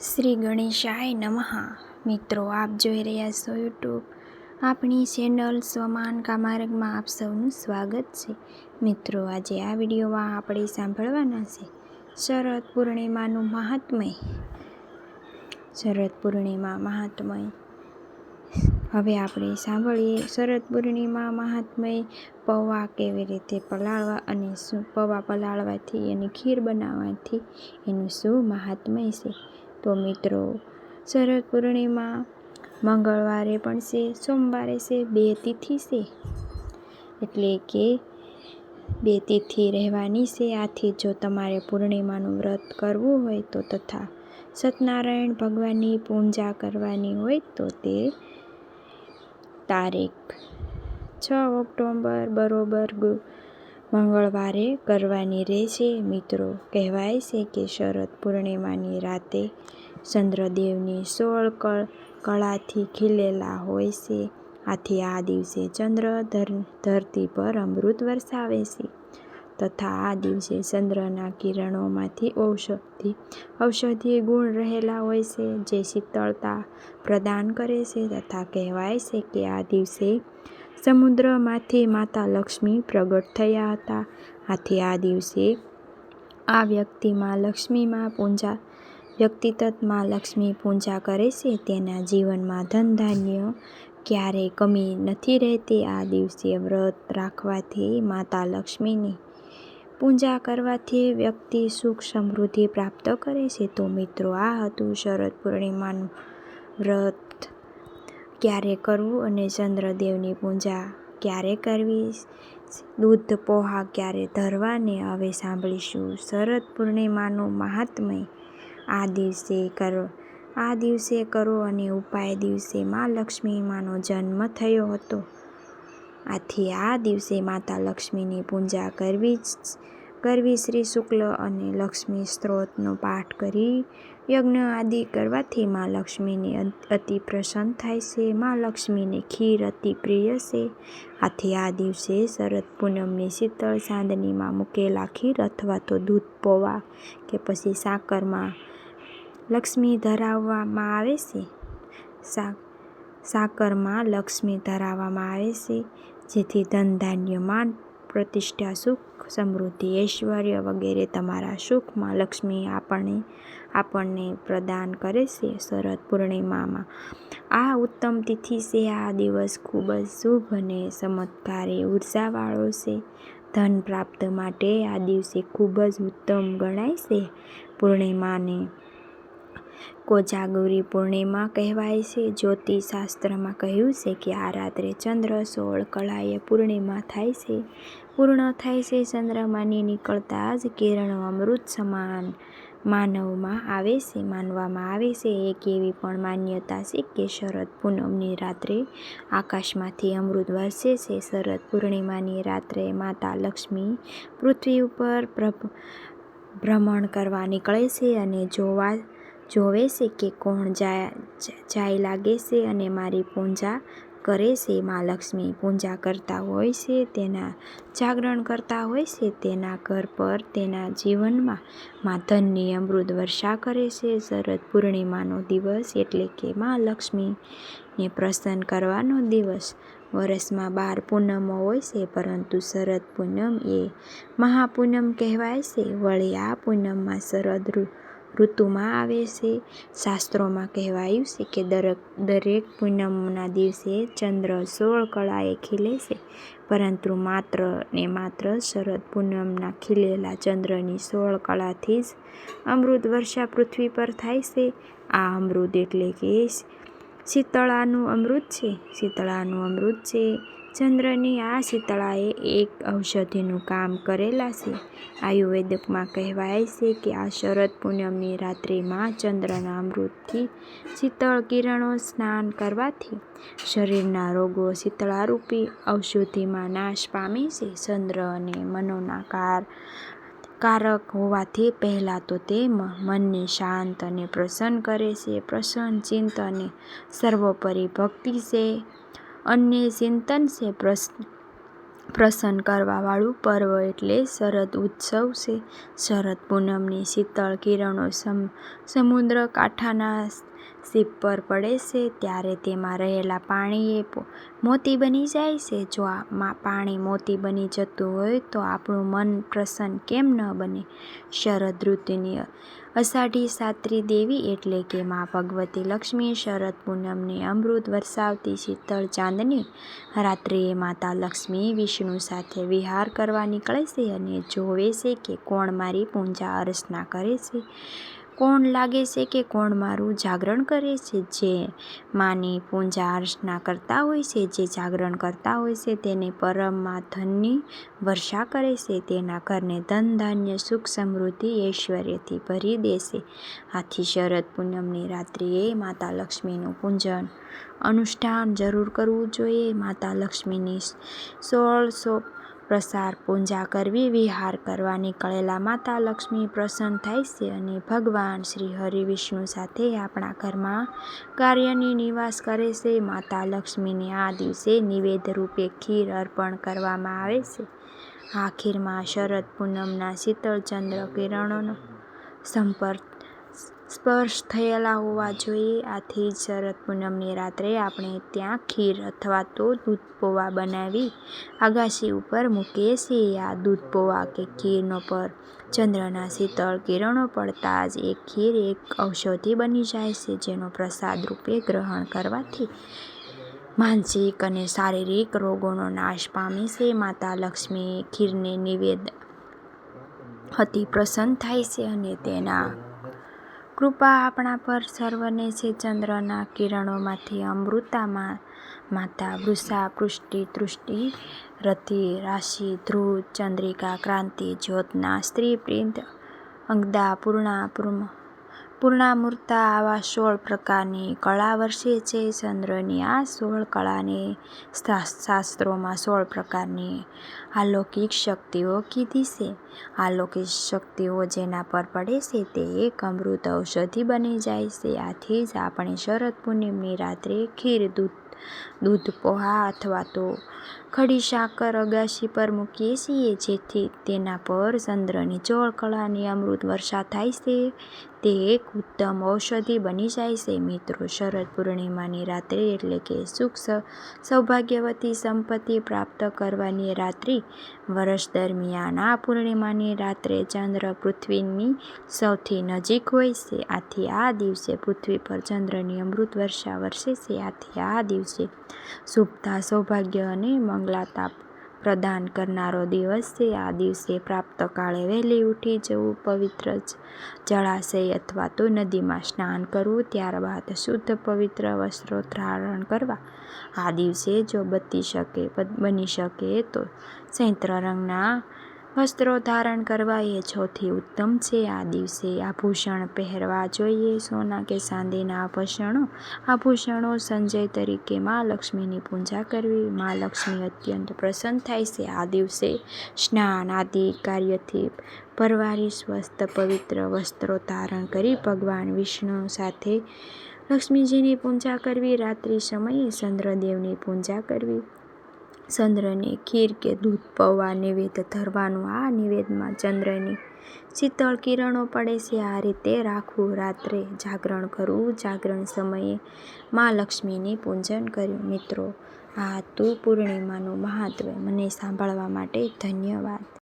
શ્રી ગણેશાય નમઃ. મિત્રો, આપ જોઈ રહ્યા છો યુટ્યુબ. આપણી ચેનલ સ્વમાન કામારગમાં આપ સૌનું સ્વાગત છે. મિત્રો, આજે આ વિડીયોમાં આપણે સાંભળવાના છે શરદ પૂર્ણિમાનું મહાત્મય. શરદ પૂર્ણિમા મહાત્મય. હવે આપણે સાંભળીએ શરદ પૂર્ણિમા મહાત્મય પૌવા કેવી રીતે પલાળવા અને શું પૌવા પલાળવાથી અને ખીર બનાવવાથી એનું શું મહાત્મય છે. તો મિત્રો, શરદ પૂર્ણિમા મંગળવારે પણ છે, સોમવારે છે, બે તિથિ છે. એટલે કે બે તિથિ રહેવાની છે. આથી જો તમારે પૂર્ણિમાનું વ્રત કરવું હોય તો તથા સત્યનારાયણ ભગવાનની પૂજા કરવાની હોય તો તે તારીખ છ ઓક્ટોબર બરોબર મંગળવારે કરવાની રહેશે મિત્રો. કહેવાય છે કે શરદ પૂર્ણિમાની રાતે ચંદ્રદેવની સોળ કળ કળાથી ખીલેલા હોય છે. આથી આ દિવસે ચંદ્ર ધરતી પર અમૃત વરસાવે છે તથા આ દિવસે ચંદ્રના કિરણોમાંથી ઔષધિ ઔષધીય ગુણ રહેલા હોય છે જે શીતળતા પ્રદાન કરે છે તથા કહેવાય છે કે આ દિવસે સમુદ્રમાંથી માતા લક્ષ્મી પ્રગટ થયા હતા. આથી આ દિવસે આ વ્યક્તિમાં લક્ષ્મીમાં પૂજા વ્યક્તિત્વમાં લક્ષ્મી પૂજા કરે છે. તેના જીવનમાં ધન ધાન્ય ક્યારેય કમી નથી રહેતી. આ દિવસે વ્રત રાખવાથી માતા લક્ષ્મીની પૂજા કરવાથી વ્યક્તિ સુખ સમૃદ્ધિ પ્રાપ્ત કરે છે. તો મિત્રો, આ હતું શરદ પૂર્ણિમાનું વ્રત. ક્યારે કરવું અને ચંદ્રદેવની પૂજા ક્યારે કરવી? દૂધ, પોહા ક્યારે ધરવાને? હવે સાંભળીશું શરદ પૂર્ણિમાનું મહાત્મય. આ દિવસે કરો, આ દિવસે કરો અને ઉપાય દિવસે મા લક્ષ્મી માનો જન્મ થયો હતો. આથી આ દિવસે માતા લક્ષ્મીની પૂજા કરવી જ કરવી શ્રી શુક્લ અને લક્ષ્મી સ્ત્રોતનો પાઠ કરી યજ્ઞ આદિ કરવાથી મા લક્ષ્મીને અતિ પ્રસન્ન થાય છે. મા લક્ષ્મીને ખીર અતિ પ્રિય છે. આથી આ દિવસે શરદ પૂનમની શીતળ ચાંદનીમાં મૂકેલા ખીર અથવા તો દૂધ પોવા કે પછી સાકરમાં લક્ષ્મી ધરાવવામાં આવે છે. સાકરમાં લક્ષ્મી ધરાવવામાં આવે છે. જેથી ધન ધાન્ય માન પ્રતિષ્ઠા, સુખ, સમૃદ્ધિ, ઐશ્વર્ય વગેરે તમારા સુખમાં લક્ષ્મી આપણને આપણને પ્રદાન કરે છે શરદ પૂર્ણિમામાં. આ ઉત્તમ તિથિ છે. આ દિવસ ખૂબ જ શુભ અને ચમત્કારી ઉર્જાવાળો છે. ધન પ્રાપ્ત માટે આ દિવસે ખૂબ જ ઉત્તમ ગણાય છે. પૂર્ણિમાને કોજાગુરી પૂર્ણિમા કહેવાય છે. જ્યોતિષશાસ્ત્રમાં કહ્યું છે કે આ રાત્રે ચંદ્ર, સોળ, કળાએ પૂર્ણિમા થાય છે. પૂર્ણ થાય છે ચંદ્રમાની નીકળતા જ કિરણો અમૃત સમાન માનવમાં આવે છે, માનવામાં આવે છે. એક એવી પણ માન્યતા છે કે શરદ પૂનમની રાત્રે આકાશમાંથી અમૃત વરસે છે. શરદ પૂર્ણિમાની રાત્રે માતા લક્ષ્મી પૃથ્વી ઉપર ભ્રમણ કરવા નીકળે છે અને જોવા જોવે છે કે કોણ જાય લાગે છે અને મારી પૂજા કરે છે. મા લક્ષ્મી પૂજા કરતા હોય છે, તેના જાગરણ કરતા હોય છે, તેના ઘર પર તેના જીવનમાં મા ધનની અમૃત વર્ષા કરે છે. શરદ પૂર્ણિમાનો દિવસ એટલે કે મા લક્ષ્મીને પ્રસન્ન કરવાનો દિવસ. વર્ષમાં બાર પૂનમો હોય છે, પરંતુ શરદ પૂનમ એ મહાપૂનમ કહેવાય છે. વળી આ પૂનમમાં શરદ ઋતુમાં આવે છે. શાસ્ત્રોમાં કહેવાયું છે કે દરેક દરેક પૂનમના દિવસે ચંદ્ર સોળ કળાએ ખીલે છે, પરંતુ માત્ર ને માત્ર શરદ પૂનમના ખીલેલા ચંદ્રની સોળ કળાથી જ અમૃત વર્ષા પૃથ્વી પર થાય છે. આ અમૃત એટલે કે શીતળાનું અમૃત છે. શીતળાનું અમૃત છે. ચંદ્રની આ શીતળાએ એક ઔષધિનું કામ કરેલા છે. આયુર્વેદકમાં કહેવાય છે કે આ શરદ પૂનમની રાત્રિમાં ચંદ્રના અમૃતથી શીતળ કિરણો સ્નાન કરવાથી શરીરના રોગો શીતળારૂપી ઔષધિમાં નાશ પામે છે. ચંદ્ર અને મનોના કાર, કારક હોવાથી પહેલાં તો તે મનને શાંત અને પ્રસન્ન કરે છે. પ્રસન્ન ચિંત અને સર્વોપરી ભક્તિ છે. અન્ય ચિંતન છે પ્રશ્ન પ્રસન્ન કરવાવાળું પર્વ એટલે શરદ ઉત્સવ છે. શરદ પૂનમની શીતળ કિરણો સમ, સમુદ્ર કાંઠાના શિપ પર પડે છે. ત્યારે તેમાં રહેલા પાણી એ મોતી બની જાય છે. જો પાણી મોતી બની જતું હોય તો આપણું મન પ્રસન્ન કેમ ન બને? શરદ ઋતુની અષાઢી સાત્રી દેવી એટલે કે મા ભગવતી લક્ષ્મી શરદ પૂનમને અમૃત વરસાવતી શીતળ ચાંદની રાત્રિએ માતા લક્ષ્મી વિષ્ણુ સાથે વિહાર કરવા નીકળે છે અને જોવે છે કે કોણ મારી પૂજા અર્ચના કરે છે. કોણ લાગે છે કે કોણ મારું જાગરણ કરે છે? જે માની પૂજા અર્ચના કરતા હોય છે, જે જાગરણ કરતા હોય છે, તેને પરમમાં ધનની વર્ષા કરે છે, તેના ઘરને ધન ધાન્ય સુખ સમૃદ્ધિ, ઐશ્વર્યથી ભરી દેશે આથી શરદ પૂનમની રાત્રિએ માતા લક્ષ્મીનું પૂજન અનુષ્ઠાન જરૂર કરવું જોઈએ. માતા લક્ષ્મીની સોળ સો પ્રસાર પૂજા કરવી, વિહાર કરવા નીકળેલા માતા લક્ષ્મી પ્રસન્ન થાય છે અને ભગવાન શ્રી હરિ વિષ્ણુ સાથે આપણા ઘરમાં કાર્યની નિવાસ કરે છે. માતા લક્ષ્મીને આ દિવસે નિવેદ રૂપે ખીર અર્પણ કરવામાં આવે છે. આ ખીરમાં શરદ પૂનમના શીતળ ચંદ્ર કિરણોનો સંપર્ક સ્પર્શ થયેલા હોવા જોઈએ. આથી શરદ પૂનમની રાત્રે આપણે ત્યાં ખીર અથવા તો દૂધ પૌવા બનાવી આગાશી ઉપર મૂકીએ છીએ. આ દૂધ પૌવા કે ખીરનો પર ચંદ્રના શીતળ કિરણો પડતા જ એ ખીર એક ઔષધિ બની જાય છે, જેનો પ્રસાદ રૂપે ગ્રહણ કરવાથી માનસિક અને શારીરિક રોગોનો નાશ પામે છે. માતા લક્ષ્મી ખીરને નિવેદ અતિ પ્રસન્ન થાય છે અને તેના કૃપા આપણા પર સર્વને છે ચંદ્રના કિરણોમાંથી અમૃતામાં. માતા, વૃષા, પૃષ્ટિ, તૃષ્ટિ, રતિ, રાશિ, ધ્રુવ, ચંદ્રિકા, ક્રાંતિ, જ્યોત્ના, સ્ત્રી પ્રિંત અંગદા, પૂર્ણા પૂર્ણામૂર્તા આવા સોળ પ્રકારની કળા વર્ષે છે. ચંદ્રની આ સોળ કળાને શાસ્ત્રોમાં સોળ પ્રકારની અલૌકિક શક્તિઓ કીધી છે. અલૌકિક શક્તિઓ જેના પર પડે છે તે એક અમૃત ઔષધિ બની જાય છે. આથી જ આપણે શરદ પૂનમની રાત્રે ખીર, દૂધ દૂધ પોહા અથવા તો ખડી સાકર અગાશી પર મૂકીએ છીએ જેથી તેના પર ચંદ્રની ચોળ કળાની અમૃત વર્ષા થાય છે. તે એક ઉત્તમ ઔષધિ બની જાય છે, મિત્રો. શરદ પૂર્ણિમાની રાત્રે એટલે કે સુખ સૌભાગ્યવતી સંપત્તિ પ્રાપ્ત કરવાની રાત્રિ, વર્ષ દરમિયાન આ પૂર્ણિમાની રાત્રે ચંદ્ર પૃથ્વીની સૌથી નજીક હોય છે. આથી આ દિવસે પૃથ્વી પર ચંદ્રની અમૃત વર્ષા વરસે છે. આથી આ દિવસે શુભતા, સૌભાગ્ય અને મંગળતા પ્રદાન કરનારો દિવસ છે. આ દિવસે પ્રાપ્ત કાળે વહેલી ઉઠી જવું પવિત્ર જળાશય અથવા તો નદીમાં સ્નાન કરવું, ત્યારબાદ શુદ્ધ પવિત્ર વસ્ત્રો ધારણ કરવા. આ દિવસે જો બતી શકે બની શકે તો સૈત્ર રંગના વસ્ત્રો ધારણ કરવા એ સૌથી ઉત્તમ છે. આ દિવસે આભૂષણ પહેરવા જોઈએ. સોના કે ચાંદીના આભૂષણો? આભૂષણો સંજય તરીકે મા લક્ષ્મીની પૂજા કરવી. મા લક્ષ્મી અત્યંત પ્રસન્ન થાય છે. આ દિવસે સ્નાન આદિ કાર્યથી પરવારી સ્વસ્થ પવિત્ર વસ્ત્રો ધારણ કરી ભગવાન વિષ્ણુ સાથે લક્ષ્મીજીની પૂજા કરવી. રાત્રિ સમયે ચંદ્રદેવની પૂજા કરવી. ચંદ્રને ખીર કે દૂધ પૌવા નિવેદ ધરવાનું. આ નિવેદમાં ચંદ્રની શીતળ કિરણો પડે છે. આ રીતે રાખવું રાત્રે જાગરણ કરવું. જાગરણ સમયે મા લક્ષ્મીની પૂજન કર્યું. મિત્રો, આ હતું પૂર્ણિમાનું મહાત્મ્ય. મને સાંભળવા માટે ધન્યવાદ.